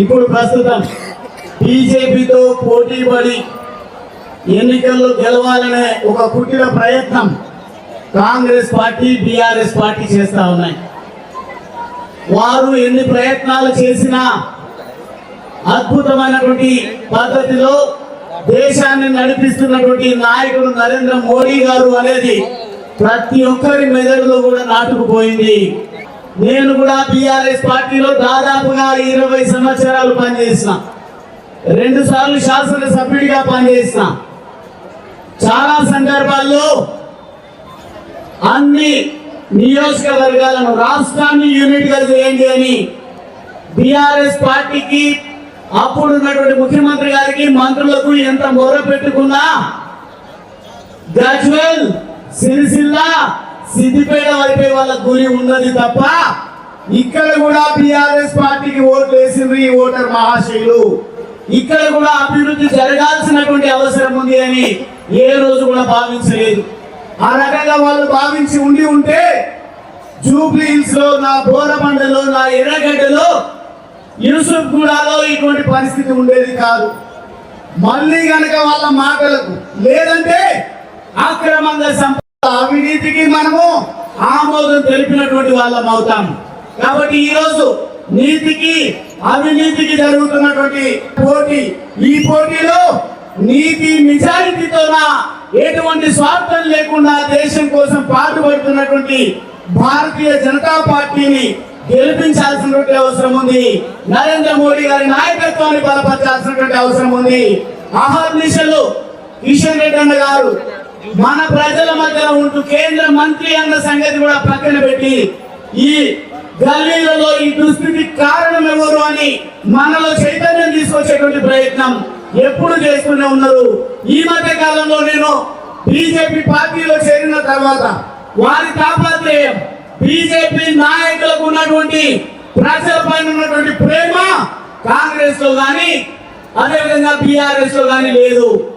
ఇప్పుడు ప్రస్తుతం బీజేపీతో పోటీ పడి ఎన్నికల్లో గెలవాలనే ఒక కుటిల ప్రయత్నం కాంగ్రెస్ పార్టీ బీఆర్ఎస్ పార్టీ చేస్తా ఉన్నాయి. వారు ఎన్ని ప్రయత్నాలు చేసినా అద్భుతమైనటువంటి పద్ధతిలో దేశాన్ని నడిపిస్తున్నటువంటి నాయకుడు నరేంద్ర మోడీ గారు అనేది ప్రతి ఒక్కరి మెదడులో కూడా నాటుకుపోయింది. నేను కూడా బీఆర్ఎస్ పార్టీలో దాదాపుగా ఇరవై సంవత్సరాలు పనిచేసిన. రెండు సార్లు శాసనసభ్యుడిగా పనిచేసిన. చాలా సందర్భాల్లో అన్ని నియోజకవర్గాలను రాష్ట్రాన్ని యూనిట్గా చేయండి అని బీఆర్ఎస్ పార్టీకి అప్పుడు ఉన్నటువంటి ముఖ్యమంత్రి గారికి మంత్రులకు ఎంత మొర పెట్టుకున్నా గజ్వెల్ సిరిసిల్ల సిద్దిపేట వైపే వాళ్ళ గురి ఉన్నది తప్ప ఇక్కడ కూడా బీఆర్ఎస్ పార్టీకి ఓట్లు వేసింది ఈ ఓటర్ మహాశైలు. ఇక్కడ కూడా అభివృద్ధి జరగాల్సినటువంటి అవసరం ఉంది అని ఏ రోజు కూడా భావించలేదు. ఆ రకంగా వాళ్ళు భావించి ఉండి ఉంటే జూబ్లీ హిల్స్లో నా బోరమండలో నా ఎర్రగడ్డలో యూసుఫ్ గూడాలో ఇటువంటి పరిస్థితి ఉండేది కాదు. మళ్ళీ గనక వాళ్ళ మాటలకు లేదంటే అక్రమంగా సంపద అవినీతికి మనము ఆమోదం తెలిపినటువంటి వాళ్ళం అవుతాం. కాబట్టి ఈరోజు నీతికి అవినీతికి జరుగుతున్నటువంటి పోటీ ఈ పోటీలో నీతి నిజాయితీతోన ఎటువంటి స్వార్థం లేకుండా దేశం కోసం పాటుపడుతున్నటువంటి భారతీయ జనతా పార్టీని గెలిపించాల్సినటువంటి అవసరం ఉంది. నరేంద్ర మోడీ గారి నాయకత్వాన్ని బలపరచాల్సినటువంటి అవసరం ఉంది. అహర్నిశలు కిషన్ రెడ్డి అన్న గారు మన ప్రజల మధ్యలో ఉంటూ కేంద్ర మంత్రి అన్న సంగతి కూడా పక్కన పెట్టి ఈ గల్లీలలో ఈ దుస్థితి కారణం ఎవరు అని మనలో చైతన్యం తీసుకొచ్చేటువంటి ప్రయత్నం ఎప్పుడు చేస్తూనే ఉన్నారు. ఈ మధ్య కాలంలో నేను బీజేపీ పార్టీలో చేరిన తర్వాత వారి తాపత్రయం బీజేపీ నాయకులకు ఉన్నటువంటి ప్రజల పైన ఉన్నటువంటి ప్రేమ కాంగ్రెస్లో గాని అదేవిధంగా బీఆర్ఎస్లో గాని లేదు.